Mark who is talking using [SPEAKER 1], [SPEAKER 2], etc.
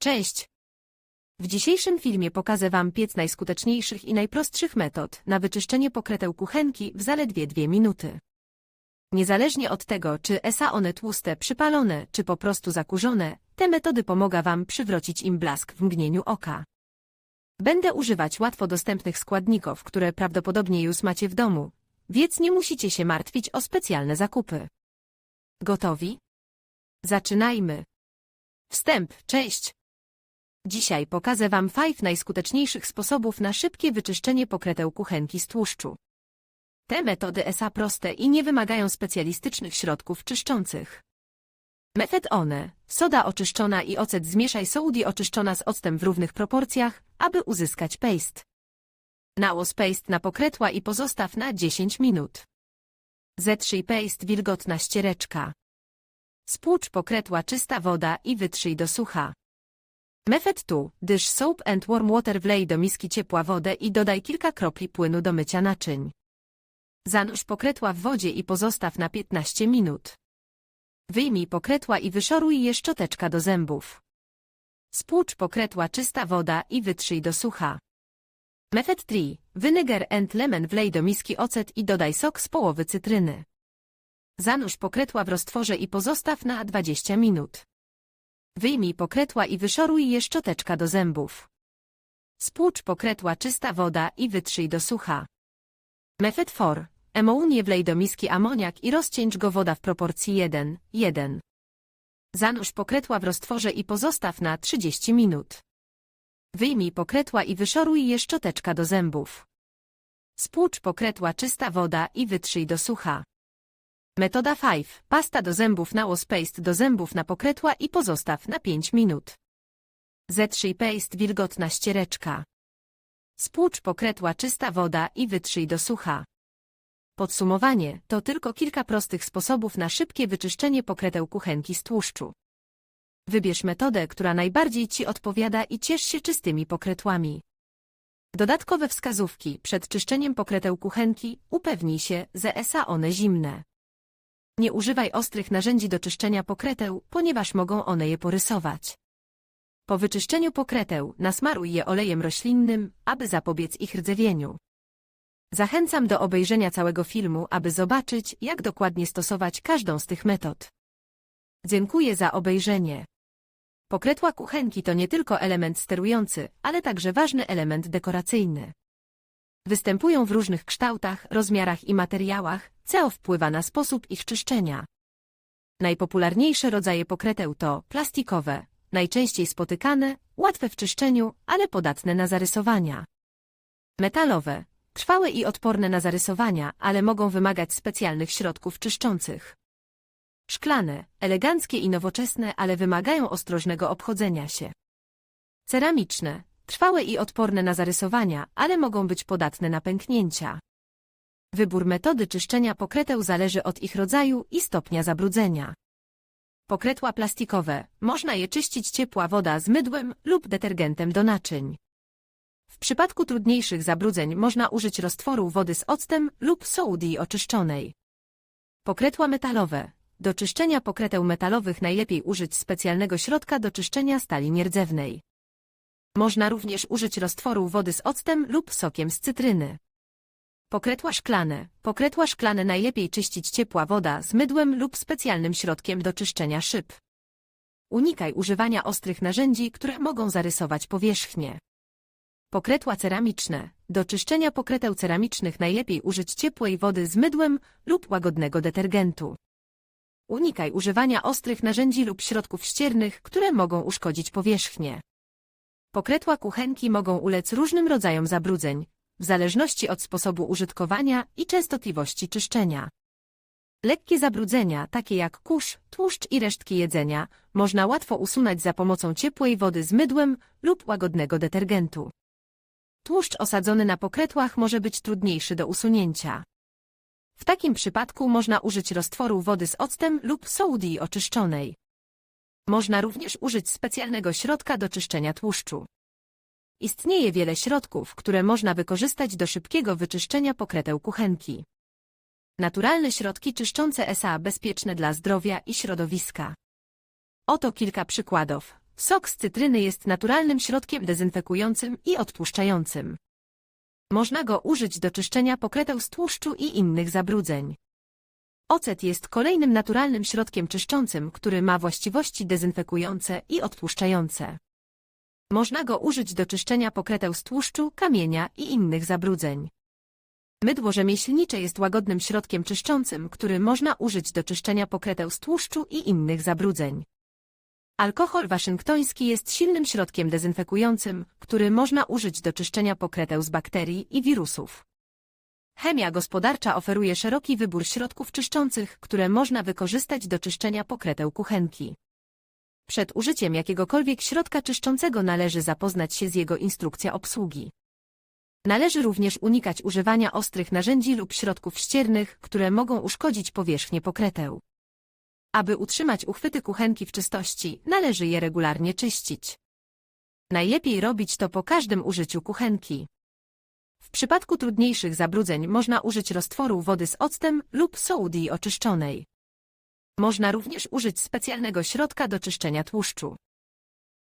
[SPEAKER 1] Cześć! W dzisiejszym filmie pokażę Wam piec najskuteczniejszych i najprostszych metod na wyczyszczenie pokreteł kuchenki w zaledwie dwie minuty. Niezależnie od tego, czy esa one tłuste, przypalone, czy po prostu zakurzone, te metody pomogą Wam przywrócić im blask w mgnieniu oka. Będę używać łatwo dostępnych składników, które prawdopodobnie już macie w domu, więc nie musicie się martwić o specjalne zakupy. Gotowi? Zaczynajmy! Wstęp, cześć! Dzisiaj pokażę Wam 5 najskuteczniejszych sposobów na szybkie wyczyszczenie pokreteł kuchenki z tłuszczu. Te metody ESA proste i nie wymagają specjalistycznych środków czyszczących. Method one, soda oczyszczona i ocet zmieszaj sołdi oczyszczona z octem w równych proporcjach, aby uzyskać paste. Nałóż paste na pokretła i pozostaw na 10 minut. Zetrzyj paste wilgotna ściereczka. Spłucz pokretła czysta woda i wytrzyj do sucha. Method 2. Dysz soap and warm water wlej do miski ciepła wodę i dodaj kilka kropli płynu do mycia naczyń. Zanurz pokretła w wodzie i pozostaw na 15 minut. Wyjmij pokretła i wyszoruj je szczoteczka do zębów. Spłucz pokretła czysta woda i wytrzyj do sucha. Method 3. Vinegar and lemon wlej do miski ocet i dodaj sok z połowy cytryny. Zanurz pokretła w roztworze i pozostaw na 20 minut. Wyjmij pokretła i wyszoruj je szczoteczka do zębów. Spłucz pokretła czysta woda i wytrzyj do sucha. Method 4. Emounie wlej do miski amoniak i rozcieńcz go woda w proporcji 1, 1. Zanurz pokretła w roztworze i pozostaw na 30 minut. Wyjmij pokretła i wyszoruj je szczoteczka do zębów. Spłucz pokretła czysta woda i wytrzyj do sucha. Metoda 5. Pasta do zębów na paste do zębów na pokretła i pozostaw na 5 minut. Zetrzyj paste wilgotna ściereczka. Spłucz pokretła czysta woda i wytrzyj do sucha. Podsumowanie to tylko kilka prostych sposobów na szybkie wyczyszczenie pokreteł kuchenki z tłuszczu. Wybierz metodę, która najbardziej Ci odpowiada i ciesz się czystymi pokretłami. Dodatkowe wskazówki przed czyszczeniem pokreteł kuchenki upewnij się, że esa one zimne. Nie używaj ostrych narzędzi do czyszczenia pokreteł, ponieważ mogą one je porysować. Po wyczyszczeniu pokreteł nasmaruj je olejem roślinnym, aby zapobiec ich rdzewieniu. Zachęcam do obejrzenia całego filmu, aby zobaczyć, jak dokładnie stosować każdą z tych metod. Dziękuję za obejrzenie. Pokretła kuchenki to nie tylko element sterujący, ale także ważny element dekoracyjny. Występują w różnych kształtach, rozmiarach i materiałach, co wpływa na sposób ich czyszczenia. Najpopularniejsze rodzaje pokreteł to plastikowe, najczęściej spotykane, łatwe w czyszczeniu, ale podatne na zarysowania. Metalowe, trwałe i odporne na zarysowania, ale mogą wymagać specjalnych środków czyszczących. Szklane, eleganckie i nowoczesne, ale wymagają ostrożnego obchodzenia się. Ceramiczne, trwałe i odporne na zarysowania, ale mogą być podatne na pęknięcia. Wybór metody czyszczenia pokreteł zależy od ich rodzaju i stopnia zabrudzenia. Pokretła plastikowe, można je czyścić ciepła woda z mydłem lub detergentem do naczyń. W przypadku trudniejszych zabrudzeń można użyć roztworu wody z octem lub sołdii oczyszczonej. Pokretła metalowe. Do czyszczenia pokreteł metalowych najlepiej użyć specjalnego środka do czyszczenia stali nierdzewnej. Można również użyć roztworu wody z octem lub sokiem z cytryny. Pokretła szklane. Pokretła szklane najlepiej czyścić ciepła woda z mydłem lub specjalnym środkiem do czyszczenia szyb. Unikaj używania ostrych narzędzi, które mogą zarysować powierzchnię. Pokretła ceramiczne. Do czyszczenia pokreteł ceramicznych najlepiej użyć ciepłej wody z mydłem lub łagodnego detergentu. Unikaj używania ostrych narzędzi lub środków ściernych, które mogą uszkodzić powierzchnię. Pokretła kuchenki mogą ulec różnym rodzajom zabrudzeń, w zależności od sposobu użytkowania i częstotliwości czyszczenia. Lekkie zabrudzenia, takie jak kurz, tłuszcz i resztki jedzenia, można łatwo usunąć za pomocą ciepłej wody z mydłem lub łagodnego detergentu. Tłuszcz osadzony na pokretłach może być trudniejszy do usunięcia. W takim przypadku można użyć roztworu wody z octem lub sołdii oczyszczonej. Można również użyć specjalnego środka do czyszczenia tłuszczu. Istnieje wiele środków, które można wykorzystać do szybkiego wyczyszczenia pokreteł kuchenki. Naturalne środki czyszczące SA bezpieczne dla zdrowia i środowiska. Oto kilka przykładów. Sok z cytryny jest naturalnym środkiem dezynfekującym i odtłuszczającym. Można go użyć do czyszczenia pokreteł z tłuszczu i innych zabrudzeń. Ocet jest kolejnym naturalnym środkiem czyszczącym, który ma właściwości dezynfekujące i odtłuszczające. Można go użyć do czyszczenia pokreteł z tłuszczu, kamienia i innych zabrudzeń. Mydło rzemieślnicze jest łagodnym środkiem czyszczącym, który można użyć do czyszczenia pokreteł z tłuszczu i innych zabrudzeń. Alkohol waszyngtoński jest silnym środkiem dezynfekującym, który można użyć do czyszczenia pokreteł z bakterii i wirusów. Chemia gospodarcza oferuje szeroki wybór środków czyszczących, które można wykorzystać do czyszczenia pokreteł kuchenki. Przed użyciem jakiegokolwiek środka czyszczącego należy zapoznać się z jego instrukcją obsługi. Należy również unikać używania ostrych narzędzi lub środków ściernych, które mogą uszkodzić powierzchnię pokreteł. Aby utrzymać uchwyty kuchenki w czystości, należy je regularnie czyścić. Najlepiej robić to po każdym użyciu kuchenki. W przypadku trudniejszych zabrudzeń można użyć roztworu wody z octem lub sołdi oczyszczonej. Można również użyć specjalnego środka do czyszczenia tłuszczu.